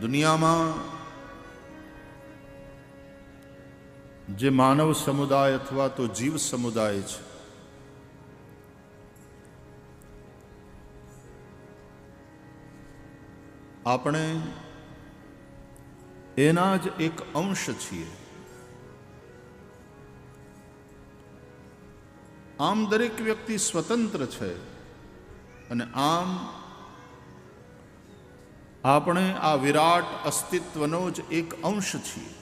દુનિયામાં જે માનવ સમુદાય અથવા તો જીવ સમુદાય છે, આપણે એના જ એક અંશ છીએ. આમ દરેક વ્યક્તિ સ્વતંત્ર છે અને આમ આપણે આ વિરાટ અસ્તિત્વનો જ એક અંશ છીએ.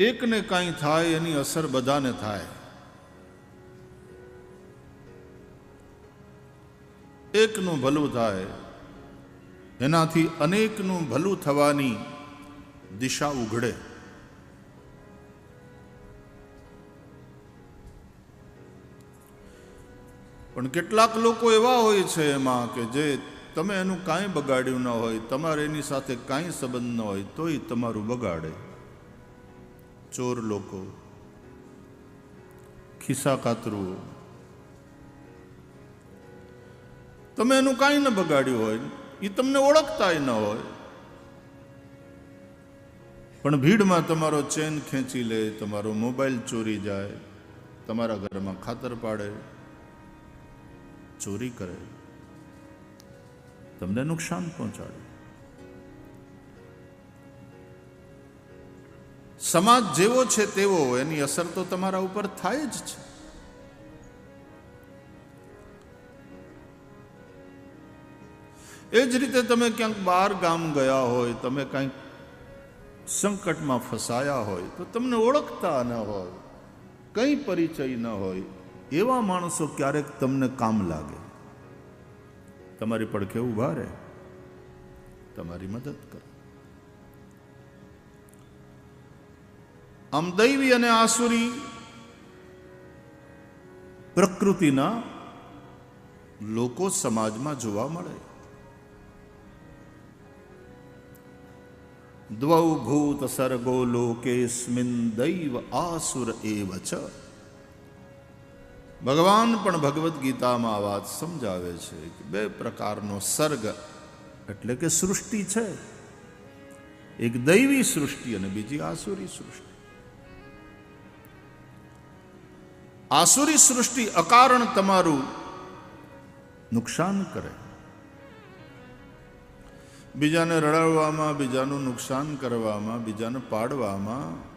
એકને કાંઈ થાય, એની અસર બધાને થાય. એકનું ભલું થાય, એનાથી અનેકનું ભલું થવાની દિશા ઉઘડે. પણ કેટલાક લોકો એવા હોય છે એમાં કે જે તમે એનું કાંઈ બગાડ્યું ન હોય, તમારે એની સાથે કાંઈ સંબંધ ન હોય, તોય તમારું બગાડે. ચોર લોકો, ખિસ્સા કાતરવું તમે એનું કાંઈ ન બગાડ્યું હોય એ તમને ઓળખતાય ન હોય. પણ ભીડમાં તમારો ચેન ખેંચી લે, તમારો મોબાઈલ ચોરી જાય, તમારા ઘરમાં ખાતર પાડે. ચોરી કરે. તમને નુકસાન પહોંચાડે. સમાજ જેવો છે તેવો, એની અસર તો તમારા ઉપર થાય જ છે. એ જ રીતે તમે ક્યાંક બહાર ગામ ગયા હોય, તમે કંઈક સંકટમાં ફસાયા હોય, તો તમને ઓળખતા ન હોય, કંઈ પરિચય ન હોય. એવા માણસો ક્યારેક તમને કામ લાગે. તમારી પડખે ઊભા રહે. તમારી મદદ કરે. આમ દૈવી અને આસુરી પ્રકૃતિના લોકો સમાજમાં જોવા મળે. દ્વૌ ભૂત સર્ગો લોકેસ્મિન દૈવ આસુર એવ છે ભગવાન પણ ભગવદ્ ગીતામાં આ વાત સમજાવે છે કે બે પ્રકારનો સર્ગ એટલે કે સૃષ્ટિ છે. એક દૈવી સૃષ્ટિ અને બીજી આસુરી સૃષ્ટિ. આસુરી સૃષ્ટિ અકારણ તમારું નુકસાન કરે. બીજાને રડાવવામાં, બીજાનું નુકસાન કરવામાં, બીજાને પાડવામાં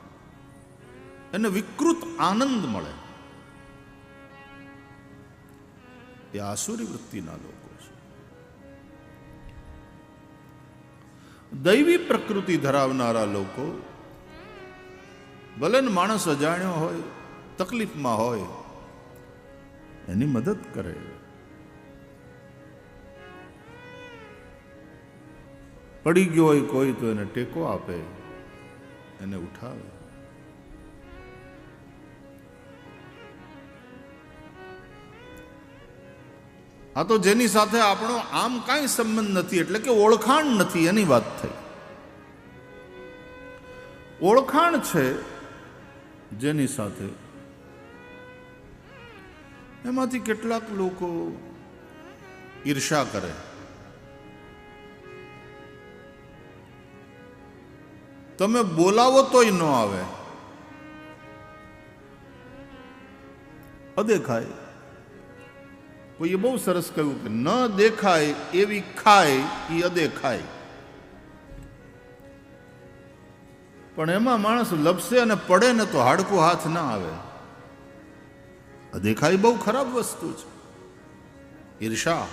એને વિકૃત આનંદ મળે. એ આસુરી વૃત્તિના લોકો છે. દૈવી પ્રકૃતિ ધરાવનારા લોકો, ભલે માણસ અજાણ્યો હોય, તકલીફમાં હોય, એની મદદ કરે. પડી ગયો હોય કોઈ તો એને ટેકો આપે, એને ઉઠાવે. આ તો જેની સાથે આપણો આમ કાંઈ સંબંધ નથી, એટલે કે ઓળખાણ નથી, એની વાત થઈ. ઓળખાણ છે જેની સાથે. એમાંથી કેટલાક લોકો ઈર્ષા કરે. તમે બોલાવો તોય ન આવે. અદેખાય. કોઈએ બહુ સરસ કહ્યું કે ન દેખાય એવી ખાય એ અદેખાય. પણ એમાં માણસ લપસે અને પડે ને તો હાડકું હાથ ના આવે. અદેખાય બહુ ખરાબ વસ્તુ છે. ઈર્ષા.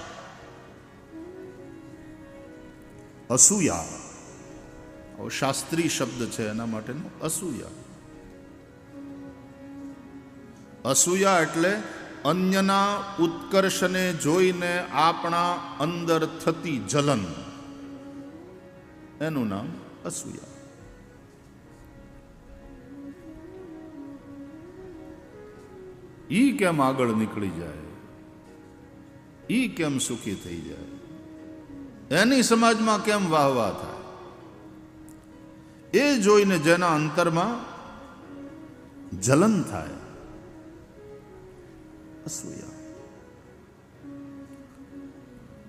અસૂયા. શાસ્ત્રી શબ્દ છે એના માટેનો અસૂયા. અસૂયા એટલે અન્યના ઉત્કર્ષને જોઈને આપણા અંદર થતી જલન. એનું નામ અસૂયા. ઈ કેમ આગળ નીકળી જાય? ઈ કેમ સુખી થઈ જાય? એની સમાજમાં કેમ વાહવા થાય? એ જોઈને જેના અંતરમાં જલન થાય. અસૂયા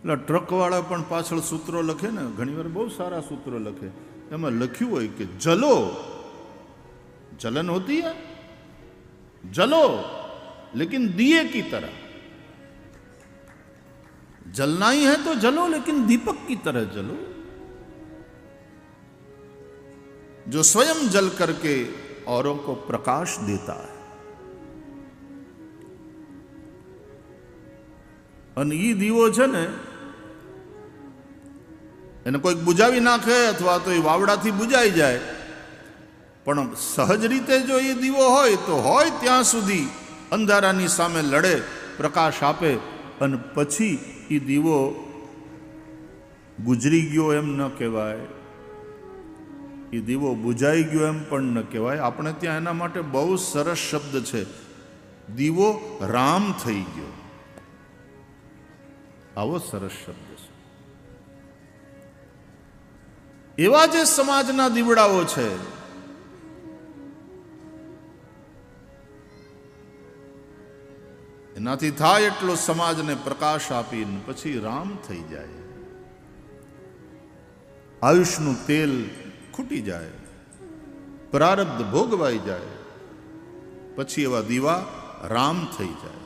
એટલે ટ્રકવાળા પણ પાછળ સૂત્રો લખે ને ઘણીવાર બહુ સારા સૂત્રો લખે એમાં લખ્યું હોય કે જલો जलन होती है जलो लेकिन दिए की तरह जलना ही है तो जलो लेकिन दीपक की तरह जलो जो स्वयं जल करके औरों को प्रकाश देता है અને એ દીવો છે ને, એને કોઈક બુજાવી નાખે અથવા તો એ વાવડાથી બુજાઈ જાય. પણ સહજ રીતે જો એ દીવો હોય તો હોય ત્યાં સુધી અંધારાની સામે લડે, પ્રકાશ આપે અને પછી એ દીવો ગુજરી ગયો એમ ન કહેવાય. એ દીવો બુજાઈ ગયો એમ પણ ન કહેવાય. આપણે ત્યાં એના માટે બહુ સરસ શબ્દ છે. દીવો રામ થઈ ગયો. આવો સરસ શબ્દ છે. એવા જે સમાજના દીવડાઓ છે, એનાથી થાય એટલો સમાજને પ્રકાશ આપીને પછી રામ થઈ જાય. આયુષનું તેલ ખૂટી જાય, પ્રારબ્ધ ભોગવાઈ જાય, પછી એવા દીવા રામ થઈ જાય.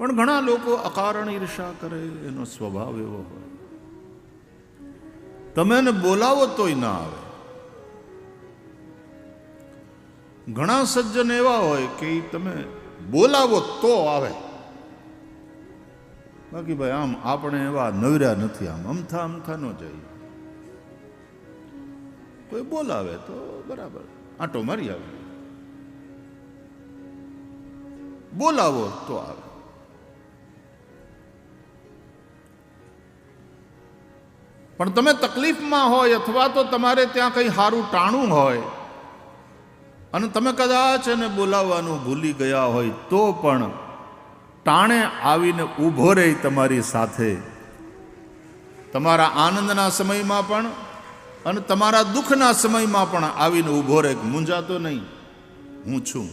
પણ ઘણા લોકો અકારણ ઈર્ષા કરે, એનો સ્વભાવ એવો હોય. તમે એને બોલાવો તોય ના આવે. ઘણા સજ્જન એવા હોય કે તમે બોલાવો તો આવે. બાકી ભાઈ, આમ આપણે એવા નવર્યા નથી, આમ અમથા અમથા ન જાય કોઈ બોલાવે તો બરાબર, આંટો મારી આવે. બોલાવો તો આવે. પણ તમે તકલીફમાં હોય અથવા તો તમારે ત્યાં કંઈ સારું ટાણું હોય અને તમે કદાચ એને બોલાવવાનું ભૂલી ગયા હોય તો પણ ટાણે આવીને ઊભો રહે તમારી સાથે. તમારા આનંદના સમયમાં પણ અને તમારા દુઃખના સમયમાં પણ આવીને ઊભો રહે મૂંઝાતો નહીં. હું છું.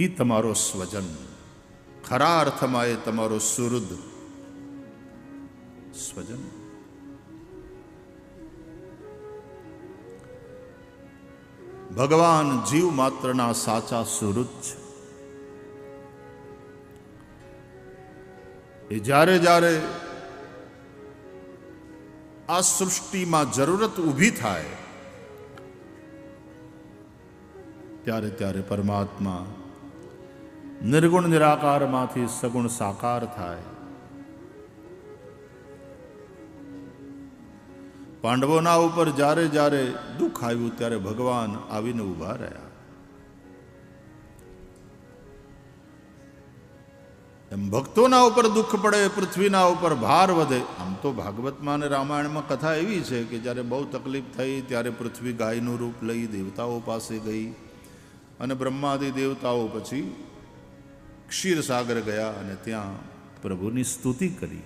એ તમારો સ્વજન. ખરા અર્થમાં એ તમારો સુહૃદ સ્વજન? ભગવાન જીવ માત્રના સાચા સુહૃદ છે. એ જ્યારે જ્યારે આ સૃષ્ટિમાં જરૂરત ઊભી થાય, ત્યારે ત્યારે પરમાત્મા નિર્ગુણ નિરાકારમાંથી સગુણ સાકાર થાય. પાંડવોના ઉપર જ્યારે જ્યારે દુઃખ આવ્યું, ત્યારે ભગવાન આવીને ઊભા રહ્યા. એમ ભક્તોના ઉપર દુઃખ પડે, પૃથ્વીના ઉપર ભાર વધે. આમ તો ભાગવતમાં અને રામાયણમાં કથા એવી છે કે જ્યારે બહુ તકલીફ થઈ, ત્યારે પૃથ્વી ગાયનું રૂપ લઈ દેવતાઓ પાસે ગઈ અને બ્રહ્માદિ દેવતાઓ પછી ક્ષીરસાગર ગયા અને ત્યાં પ્રભુની સ્તુતિ કરી.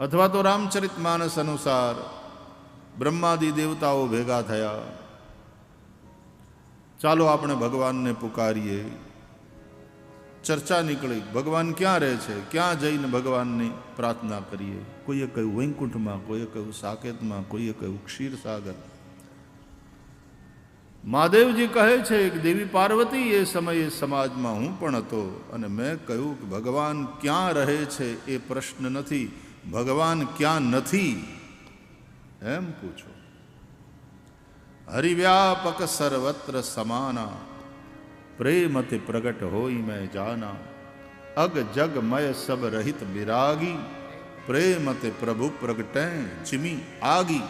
અથવા તો રામચરિત માનસ અનુસાર બ્રહ્માદિ દેવતાઓ ભેગા થયા. ચાલો આપણે ભગવાનને પુકારીએ. ચર્ચા નીકળી. ભગવાન ક્યાં રહે છે? ક્યાં જઈને ભગવાનની પ્રાર્થના કરીએ? કોઈએ કહ્યું વૈકુંઠમાં, કોઈએ કહ્યું સાકેતમાં, કોઈએ કહ્યું ક્ષીરસાગર મહાદેવજી કહે છે કે દેવી પાર્વતી, એ સમયે સમાજમાં હું પણ હતો અને મેં કહ્યું કે ભગવાન ક્યાં રહે છે એ પ્રશ્ન નથી. ભગવાન ક્યાં નથી? એમ પૂછો. હરિવ્યાપક સર્વત્ર સમાના. પ્રેમથી પ્રગટ હોય મેં જાના. અગ જગ મય સબ રહિત વિરાગી પ્રેમતે પ્રભુ પ્રગટે ચિમી આગી.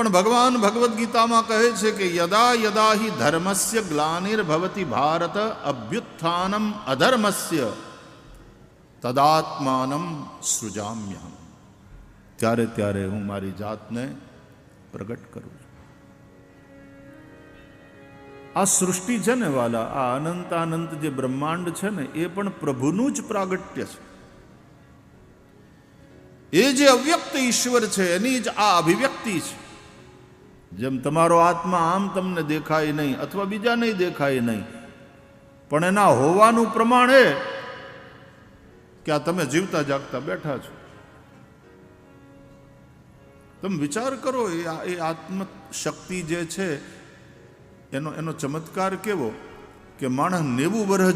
પણ ભગવાન ભગવદ્ ગીતામાં કહે છે કે યદા યદા હિ ધર્મસ્ય ગ્લાનિર્ભવતી ભારત અભ્યુત્થાનમ અધર્મસ્ય તદાત્માનમ સૃજામ્યહમ ત્યારે ત્યારે હું મારી જાતને પ્રગટ કરું છું આ સૃષ્ટિ છે ને વાલા આ અનંત અનંત જે બ્રહ્માંડ છે ને એ પણ પ્રભુનું જ પ્રાગટ્ય છે એ જે અવ્યક્ત ઈશ્વર છે એની જ આ અભિવ્યક્તિ છે જેમ તમારો આત્મા આમ તમને દેખાય નહીં અથવા બીજા નહીં દેખાય નહીં. પણ એના હોવાનું પ્રમાણ એ કે આ તમે જીવતા જાગતા બેઠા છો. તમે વિચાર કરો એ એ આત્મ શક્તિ જે છે, એનો એનો ચમત્કાર કેવો? કે માણસ નેવું વર્ષ